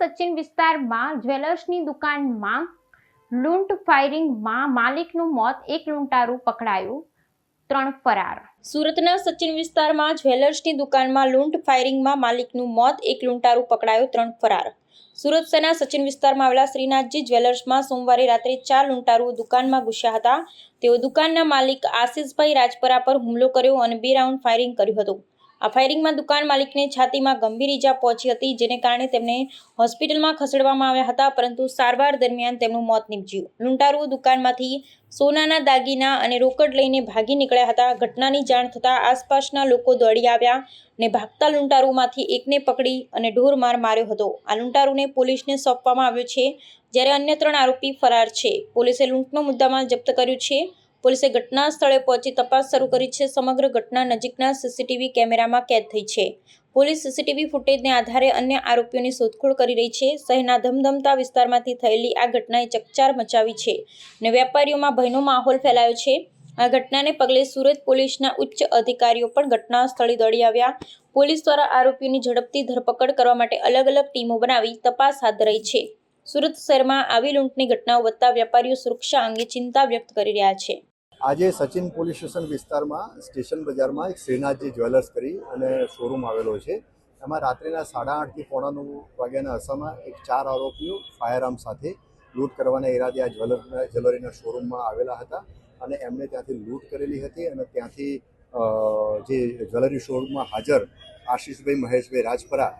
સચિન વિસ્તારમાં જ્વેલર્સની દુકાનમાં લૂંટ ફાયરિંગમાં માલિકનું મોત, એક લૂંટારું પકડાયું, ત્રણ ફરાર. સુરતના સચિન વિસ્તારમાં જ્વેલર્સની દુકાનમાં લૂંટ ફાયરિંગમાં માલિકનું મોત, એક લૂંટારું પકડાયું, ત્રણ ફરાર. સુરત શહેરના સચિન વિસ્તારમાં આવેલા શ્રીનાથજી જ્વેલર્સમાં સોમવારે રાત્રે ચાર લૂંટારુઓ દુકાનમાં ઘૂસ્યા હતા. તેઓ દુકાનના માલિક આશિષભાઈ રાજપરા પર હુમલો કર્યો અને બે રાઉન્ડ ફાયરિંગ કર્યું હતું. આ ફાયરિંગમાં દુકાન માલિકને છાતીમાં ગંભીર ઈજા પહોંચી હતી, જેને કારણે તેમને હોસ્પિટલમાં ખસેડવામાં આવ્યા હતા, પરંતુ સારવાર દરમિયાન તેમનું મોત નીપજ્યું. લૂંટારુઓ દુકાનમાંથી સોનાના દાગીના અને રોકડ લઈને ભાગી નીકળ્યા હતા. ઘટનાની જાણ થતાં આસપાસના લોકો દોડી આવ્યા અને ભાગતા લૂંટારુમાંથી એકને પકડી અને ઢોરમાર માર્યો હતો. આ લૂંટારુને પોલીસને સોંપવામાં આવ્યો છે, જ્યારે અન્ય ત્રણ આરોપી ફરાર છે. પોલીસે લૂંટનો મુદ્દામાં જપ્ત કર્યું છે. પોલીસે ઘટના સ્થળે પહોંચી તપાસ શરૂ કરી છે. સમગ્ર ઘટના નજીકના સીસીટીવી કેમેરામાં કેદ થઈ છે. પોલીસ સીસીટીવી ફૂટેજને આધારે અન્ય આરોપીઓની શોધખોળ કરી રહી છે. શહેરના ધમધમતા વિસ્તારમાંથી થયેલી આ ઘટનાએ ચકચાર મચાવી છે અને વેપારીઓમાં ભયનો માહોલ ફેલાયો છે. આ ઘટનાને પગલે સુરત પોલીસના ઉચ્ચ અધિકારીઓ પણ ઘટના સ્થળે દોડી આવ્યા. પોલીસ દ્વારા આરોપીઓની ઝડપથી ધરપકડ કરવા માટે અલગ અલગ ટીમો બનાવી તપાસ હાથ ધરાઈ છે. સુરત શહેરમાં આવી લૂંટની ઘટનાઓ વધતા વેપારીઓ સુરક્ષા અંગે ચિંતા વ્યક્ત કરી રહ્યા છે. આજે સચિન પોલીસ સ્ટેશન વિસ્તારમાં, સ્ટેશન બજારમાં એક શ્રીનાથજી જ્વેલર્સ કરી અને શોરૂમ આવેલો છે. એમાં રાત્રિના સાડા આઠથી પોણા નવ વાગ્યાના અરસામાં એક ચાર આરોપીઓ ફાયરઆર્મ સાથે લૂંટ કરવાના ઈરાદે આ જ્વેલર, જ્વેલરીના શોરૂમમાં આવેલા હતા અને એમણે ત્યાંથી લૂંટ કરેલી હતી અને ત્યાંથી જે જ્વેલરી શોરૂમમાં હાજર આશીષભાઈ, મહેશભાઈ રાજપરા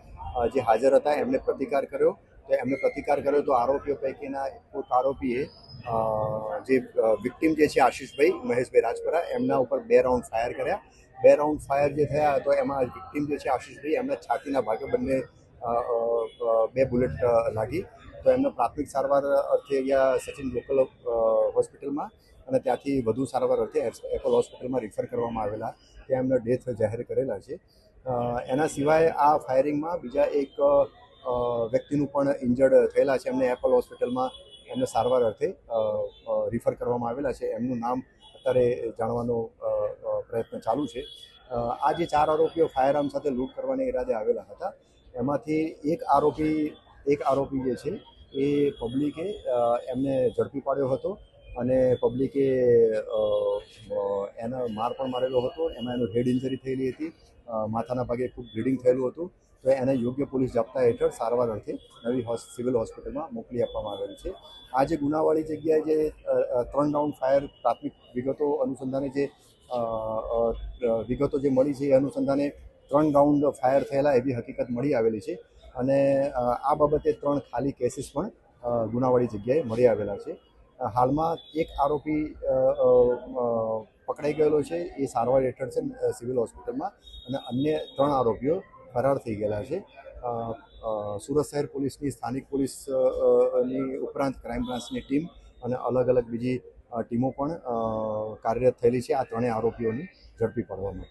જે હાજર હતા એમણે પ્રતિકાર કર્યો. તો એમણે પ્રતિકાર કર્યો તો આરોપીઓ પૈકીના એક આરોપીએ જે વિક્ટિમ જે છે આશીષભાઈ, મહેશભાઈ રાજપરા, એમના ઉપર બે રાઉન્ડ ફાયર કર્યા. બે રાઉન્ડ ફાયર જે થયા તો એમાં વિક્ટિમ જે છે આશીષભાઈ, એમના છાતીના ભાગે બંને બે બુલેટ લાગી. તો એમને પ્રાથમિક સારવાર અર્થે અહીંયા સચિન લોકલ હોસ્પિટલમાં અને ત્યાંથી વધુ સારવાર અર્થે એપલ હોસ્પિટલમાં રિફર કરવામાં આવેલા. ત્યાં એમના ડેથ જાહેર કરેલા છે. એના સિવાય આ ફાયરિંગમાં બીજા એક વ્યક્તિનું પણ ઇન્જર્ડ થયેલા છે. એમને એપલ હોસ્પિટલમાં એમને સારવાર અર્થે રિફર કરવામાં આવેલા છે. એમનું નામ અત્યારે જાણવાનો પ્રયત્ન ચાલુ છે. આ જે ચાર આરોપીઓ ફાયરઆર્મ સાથે લૂંટ કરવાના ઈરાદે આવેલા હતા એમાંથી એક આરોપી એક આરોપી જે છે એ પબ્લિકે એમને ઝડપી પાડ્યો હતો અને પબ્લિકે અ, માર પણ મારેલો હતો. એમાં એનું હેડ ઇન્જરી થયેલી હતી. માથાના ભાગે ખૂબ બ્લીડિંગ થયેલું હતું. તો એને યોગ્ય પોલીસ જપ્તા હેઠળ સારવાર અર્થે નવી સિવિલ હોસ્પિટલમાં મોકલી આપવામાં આવેલ છે. આ જે ગુનાવાળી જગ્યાએ જે ત્રણ રાઉન્ડ ફાયર પ્રાથમિક વિગતો અનુસંધાને જે વિગતો જે મળી છે એ અનુસંધાને ત્રણ રાઉન્ડ ફાયર થયેલા એવી હકીકત મળી આવેલી છે. અને આ બાબતે ત્રણ ખાલી કેસીસ પણ ગુનાવાળી જગ્યાએ મળી આવેલા છે. હાલમાં એક આરોપી પકડાઈ ગયેલો છે. એ સારવાર હેઠળ છે સિવિલ હોસ્પિટલમાં. અને અન્ય ત્રણ આરોપીઓ ફરાર થઈ ગયેલા છે. સુરત શહેર પોલીસની સ્થાનિક પોલીસ અ, અ, ની ઉપરાંત ક્રાઇમ બ્રાન્ચની ટીમ અને અલગ અલગ બીજી ટીમો પણ કાર્યરત થયેલી છે. આ ત્રણેય આરોપીઓની ઝડપી પાડવામાં.